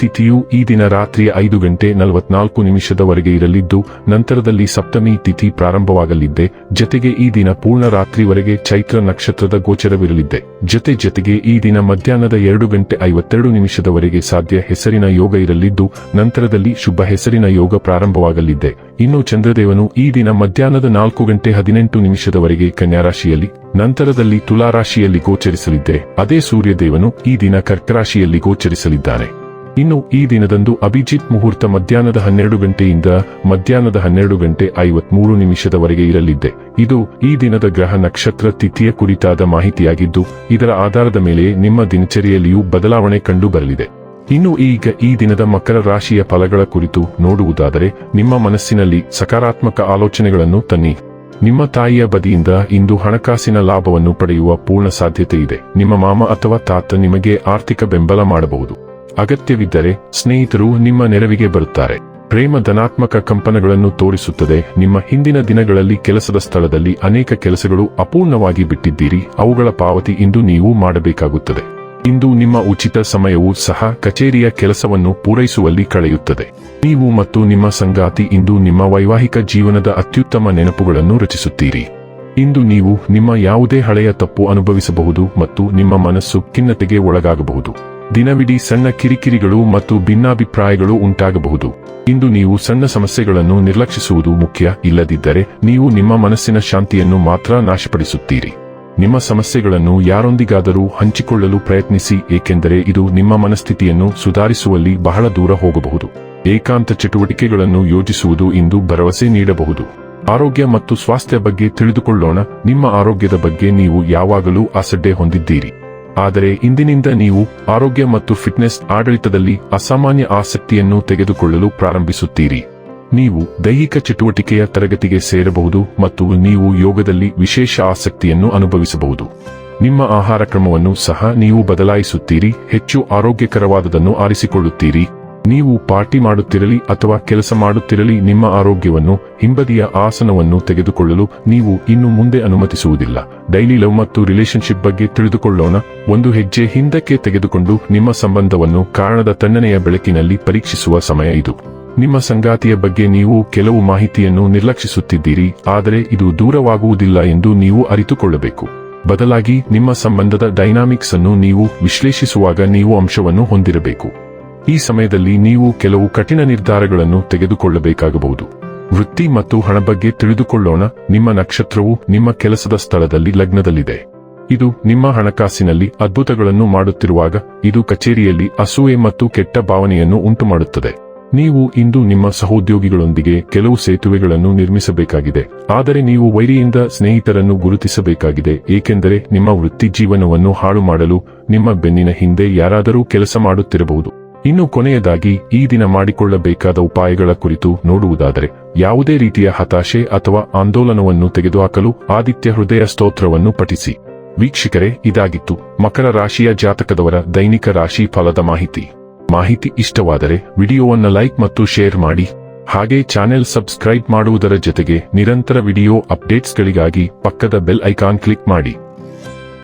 ತಿಥಿಯು ಈ ದಿನ ರಾತ್ರಿ ಐದು ಗಂಟೆ ನಲವತ್ನಾಲ್ಕು ನಿಮಿಷದವರೆಗೆ ಇರಲಿದ್ದು, ನಂತರದಲ್ಲಿ ಸಪ್ತಮಿ ತಿಥಿ ಪ್ರಾರಂಭವಾಗಲಿದ್ದೆ. ಜತೆಗೆ ಈ ದಿನ ಪೂರ್ಣ ರಾತ್ರಿವರೆಗೆ ಚೈತ್ರ ನಕ್ಷತ್ರದ ಗೋಚರವಿರಲಿದ್ದೆ. ಜೊತೆ ಜತೆಗೆ ಈ ದಿನ ಮಧ್ಯಾಹ್ನದ ಎರಡು ಗಂಟೆ ಐವತ್ತೆರಡು ನಿಮಿಷದವರೆಗೆ ಸಾಧ್ಯ ಹೆಸರಿನ ಯೋಗ ಇರಲಿದ್ದು, ನಂತರದಲ್ಲಿ ಶುಭ ಹೆಸರಿನ ಯೋಗ ಪ್ರಾರಂಭವಾಗಲಿದ್ದೆ. ಇನ್ನು ಚಂದ್ರದೇವನು ಈ ದಿನ ಮಧ್ಯಾಹ್ನದ ನಾಲ್ಕು ಗಂಟೆ ಹದಿನೆಂಟು ನಿಮಿಷದವರೆಗೆ ಕನ್ಯಾರಾಶಿಯಲ್ಲಿ, ನಂತರದಲ್ಲಿ ತುಲಾರಾಶಿಯಲ್ಲಿ ಗೋಚರಿಸಲಿದ್ದೆ. ಅದೇ ಸೂರ್ಯದೇವನು ಈ ದಿನ ಕರ್ಕರಾಶಿಯಲ್ಲಿ ಗೋಚರಿಸಲಿದ್ದಾನೆ. ಇನ್ನು ಈ ದಿನದಂದು ಅಭಿಜಿತ್ ಮುಹೂರ್ತ ಮಧ್ಯಾಹ್ನದ ಹನ್ನೆರಡು ಗಂಟೆಯಿಂದ ಮಧ್ಯಾಹ್ನದ ಹನ್ನೆರಡು ಗಂಟೆ ಐವತ್ಮೂರು ನಿಮಿಷದವರೆಗೆ ಇರಲಿದ್ದೆ ಇದು ಈ ದಿನದ ಗ್ರಹ ನಕ್ಷತ್ರ ತಿಥಿಯ ಕುರಿತಾದ ಮಾಹಿತಿಯಾಗಿದ್ದು, ಇದರ ಆಧಾರದ ಮೇಲೆ ನಿಮ್ಮ ದಿನಚರಿಯಲ್ಲಿಯೂ ಬದಲಾವಣೆ ಕಂಡು ಬರಲಿದೆ ಇನ್ನು ಈಗ ಈ ದಿನದ ಮಕರ ರಾಶಿಯ ಫಲಗಳ ಕುರಿತು ನೋಡುವುದಾದರೆ, ನಿಮ್ಮ ಮನಸ್ಸಿನಲ್ಲಿ ಸಕಾರಾತ್ಮಕ ಆಲೋಚನೆಗಳನ್ನು ತನ್ನಿ. ನಿಮ್ಮ ತಾಯಿಯ ಬದಿಯಿಂದ ಇಂದು ಹಣಕಾಸಿನ ಲಾಭವನ್ನು ಪಡೆಯುವ ಪೂರ್ಣ ಸಾಧ್ಯತೆ ಇದೆ ನಿಮ್ಮ ಮಾಮ ಅಥವಾ ತಾತ ನಿಮಗೆ ಆರ್ಥಿಕ ಬೆಂಬಲ ಮಾಡಬಹುದು. ಅಗತ್ಯವಿದ್ದರೆ ಸ್ನೇಹಿತರು ನಿಮ್ಮ ನೆರವಿಗೆ ಬರುತ್ತಾರೆ. ಪ್ರೇಮ ಧನಾತ್ಮಕ ಕಂಪನಗಳನ್ನು ತೋರಿಸುತ್ತದೆ. ನಿಮ್ಮ ಹಿಂದಿನ ದಿನಗಳಲ್ಲಿ ಕೆಲಸದ ಸ್ಥಳದಲ್ಲಿ ಅನೇಕ ಕೆಲಸಗಳು ಅಪೂರ್ಣವಾಗಿ ಬಿಟ್ಟಿದ್ದೀರಿ. ಅವುಗಳ ಪಾವತಿ ಇಂದು ನೀವು ಮಾಡಬೇಕಾಗುತ್ತದೆ. ಇಂದು ನಿಮ್ಮ ಉಚಿತ ಸಮಯವೂ ಸಹ ಕಚೇರಿಯ ಕೆಲಸವನ್ನು ಪೂರೈಸುವಲ್ಲಿ ಕಳೆಯುತ್ತದೆ. ನೀವು ಮತ್ತು ನಿಮ್ಮ ಸಂಗಾತಿ ಇಂದು ನಿಮ್ಮ ವೈವಾಹಿಕ ಜೀವನದ ಅತ್ಯುತ್ತಮ ನೆನಪುಗಳನ್ನು ರಚಿಸುತ್ತೀರಿ. ಇಂದು ನೀವು ನಿಮ್ಮ ಯಾವುದೇ ಹಳೆಯ ತಪ್ಪು ಅನುಭವಿಸಬಹುದು ಮತ್ತು ನಿಮ್ಮ ಮನಸ್ಸು ಖಿನ್ನತೆಗೆ ಒಳಗಾಗಬಹುದು. ದಿನವಿಡೀ ಸಣ್ಣ ಕಿರಿಕಿರಿಗಳು ಮತ್ತು ಭಿನ್ನಾಭಿಪ್ರಾಯಗಳು ಉಂಟಾಗಬಹುದು. ಇಂದು ನೀವು ಸಣ್ಣ ಸಮಸ್ಯೆಗಳನ್ನು ನಿರ್ಲಕ್ಷಿಸುವುದು ಮುಖ್ಯ, ಇಲ್ಲದಿದ್ದರೆ ನೀವು ನಿಮ್ಮ ಮನಸ್ಸಿನ ಶಾಂತಿಯನ್ನು ಮಾತ್ರ ನಾಶಪಡಿಸುತ್ತೀರಿ. ನಿಮ್ಮ ಸಮಸ್ಯೆಗಳನ್ನು ಯಾರೊಂದಿಗಾದರೂ ಹಂಚಿಕೊಳ್ಳಲು ಪ್ರಯತ್ನಿಸಿ, ಏಕೆಂದರೆ ಇದು ನಿಮ್ಮ ಮನಸ್ಥಿತಿಯನ್ನು ಸುಧಾರಿಸುವಲ್ಲಿ ಬಹಳ ದೂರ ಹೋಗಬಹುದು. ಏಕಾಂತ ಚಟುವಟಿಕೆಗಳನ್ನು ಯೋಜಿಸುವುದು ಇಂದು ಭರವಸೆ ನೀಡಬಹುದು. ಆರೋಗ್ಯ ಮತ್ತು ಸ್ವಾಸ್ಥ್ಯ ಬಗ್ಗೆ ತಿಳಿದುಕೊಳ್ಳೋಣ, ನಿಮ್ಮ ಆರೋಗ್ಯದ ಬಗ್ಗೆ ನೀವು ಯಾವಾಗಲೂ ಅಸಡ್ಡೆ ಹೊಂದಿದ್ದೀರಿ. ಆದರೆ ಇಂದಿನಿಂದ ನೀವು ಆರೋಗ್ಯ ಮತ್ತು ಫಿಟ್ನೆಸ್ ಆಡಳಿತದಲ್ಲಿ ಅಸಾಮಾನ್ಯ ಆಸಕ್ತಿಯನ್ನು ತೆಗೆದುಕೊಳ್ಳಲು ಪ್ರಾರಂಭಿಸುತ್ತೀರಿ. ನೀವು ದೈಹಿಕ ಚಟುವಟಿಕೆಯ ತರಗತಿಗೆ ಸೇರಬಹುದು ಮತ್ತು ನೀವು ಯೋಗದಲ್ಲಿ ವಿಶೇಷ ಆಸಕ್ತಿಯನ್ನು ಅನುಭವಿಸಬಹುದು. ನಿಮ್ಮ ಆಹಾರ ಕ್ರಮವನ್ನು ಸಹ ನೀವು ಬದಲಾಯಿಸುತ್ತೀರಿ, ಹೆಚ್ಚು ಆರೋಗ್ಯಕರವಾದದನ್ನು ಆರಿಸಿಕೊಳ್ಳುತ್ತೀರಿ. ನೀವು ಪಾರ್ಟಿ ಮಾಡುತ್ತಿರಲಿ ಅಥವಾ ಕೆಲಸ ಮಾಡುತ್ತಿರಲಿ, ನಿಮ್ಮ ಆರೋಗ್ಯವನ್ನು, ಹಿಂಬದಿಯ ಆಸನವನ್ನು ತೆಗೆದುಕೊಳ್ಳಲು ನೀವು ಇನ್ನು ಮುಂದೆ ಅನುಮತಿಸುವುದಿಲ್ಲ. ಡೈಲಿ ಲವ್ ಮತ್ತು ರಿಲೇಶನ್ಶಿಪ್ ಬಗ್ಗೆ ತಿಳಿದುಕೊಳ್ಳೋಣ. ಒಂದು ಹೆಜ್ಜೆ ಹಿಂದಕ್ಕೆ ತೆಗೆದುಕೊಂಡು ನಿಮ್ಮ ಸಂಬಂಧವನ್ನು ಕಾರಣದ ತಣ್ಣನೆಯ ಬೆಳಕಿನಲ್ಲಿ ಪರೀಕ್ಷಿಸುವ ಸಮಯ ಇದು. ನಿಮ್ಮ ಸಂಗಾತಿಯ ಬಗ್ಗೆ ನೀವು ಕೆಲವು ಮಾಹಿತಿಯನ್ನು ನಿರ್ಲಕ್ಷಿಸುತ್ತಿದ್ದೀರಿ, ಆದರೆ ಇದು ದೂರವಾಗುವುದಿಲ್ಲ ಎಂದು ನೀವು ಅರಿತುಕೊಳ್ಳಬೇಕು. ಬದಲಾಗಿ ನಿಮ್ಮ ಸಂಬಂಧದ ಡೈನಾಮಿಕ್ಸ್ ಅನ್ನು ನೀವು ವಿಶ್ಲೇಷಿಸುವಾಗ ನೀವು ಅಂಶವನ್ನು ಹೊಂದಿರಬೇಕು. ಈ ಸಮಯದಲ್ಲಿ ನೀವು ಕೆಲವು ಕಠಿಣ ನಿರ್ಧಾರಗಳನ್ನು ತೆಗೆದುಕೊಳ್ಳಬೇಕಾಗಬಹುದು. ವೃತ್ತಿ ಮತ್ತು ಹಣ ಬಗ್ಗೆ ತಿಳಿದುಕೊಳ್ಳೋಣ. ನಿಮ್ಮ ನಕ್ಷತ್ರವು ನಿಮ್ಮ ಕೆಲಸದ ಸ್ಥಳದಲ್ಲಿ ಲಗ್ನದಲ್ಲಿದೆ. ಇದು ನಿಮ್ಮ ಹಣಕಾಸಿನಲ್ಲಿ ಅದ್ಭುತಗಳನ್ನು ಮಾಡುತ್ತಿರುವಾಗ, ಇದು ಕಚೇರಿಯಲ್ಲಿ ಅಸೂಯೆ ಮತ್ತು ಕೆಟ್ಟ ಭಾವನೆಯನ್ನು ಉಂಟುಮಾಡುತ್ತದೆ. ನೀವು ಇಂದು ನಿಮ್ಮ ಸಹೋದ್ಯೋಗಿಗಳೊಂದಿಗೆ ಕೆಲವು ಸೇತುವೆಗಳನ್ನು ನಿರ್ಮಿಸಬೇಕಾಗಿದೆ. ಆದರೆ ನೀವು ವೈರಿಯಿಂದ ಸ್ನೇಹಿತರನ್ನು ಗುರುತಿಸಬೇಕಾಗಿದೆ, ಏಕೆಂದರೆ ನಿಮ್ಮ ವೃತ್ತಿ ಜೀವನವನ್ನು ಹಾಳು ಮಾಡಲು ನಿಮ್ಮ ಬೆನ್ನಿನ ಹಿಂದೆ ಯಾರಾದರೂ ಕೆಲಸ ಮಾಡುತ್ತಿರಬಹುದು. ಇನ್ನು ಕೊನೆಯದಾಗಿ ಈ ದಿನ ಮಾಡಿಕೊಳ್ಳಬೇಕಾದ ಉಪಾಯಗಳ ಕುರಿತು ನೋಡುವುದಾದರೆ, ಯಾವುದೇ ರೀತಿಯ ಹತಾಶೆ ಅಥವಾ ಆಂದೋಲನವನ್ನು ತೆಗೆದುಹಾಕಲು ಆದಿತ್ಯ ಹೃದಯ ಸ್ತೋತ್ರವನ್ನು ಪಠಿಸಿ. ವೀಕ್ಷಕರೇ, ಇದಾಗಿತ್ತು ಮಕರ ರಾಶಿಯ ಜಾತಕದವರ ದೈನಿಕ ರಾಶಿ ಫಲದ ಮಾಹಿತಿ. ಮಾಹಿತಿ ಇಷ್ಟವಾದರೆ ವಿಡಿಯೋವನ್ನು ಲೈಕ್ ಮತ್ತು ಶೇರ್ ಮಾಡಿ. ಹಾಗೆ ಚಾನೆಲ್ ಸಬ್ಸ್ಕ್ರೈಬ್ ಮಾಡುವುದರ ಜೊತೆಗೆ ನಿರಂತರ ವಿಡಿಯೋ ಅಪ್ಡೇಟ್ಸ್ಗಳಿಗಾಗಿ ಪಕ್ಕದ ಬೆಲ್ ಐಕಾನ್ ಕ್ಲಿಕ್ ಮಾಡಿ.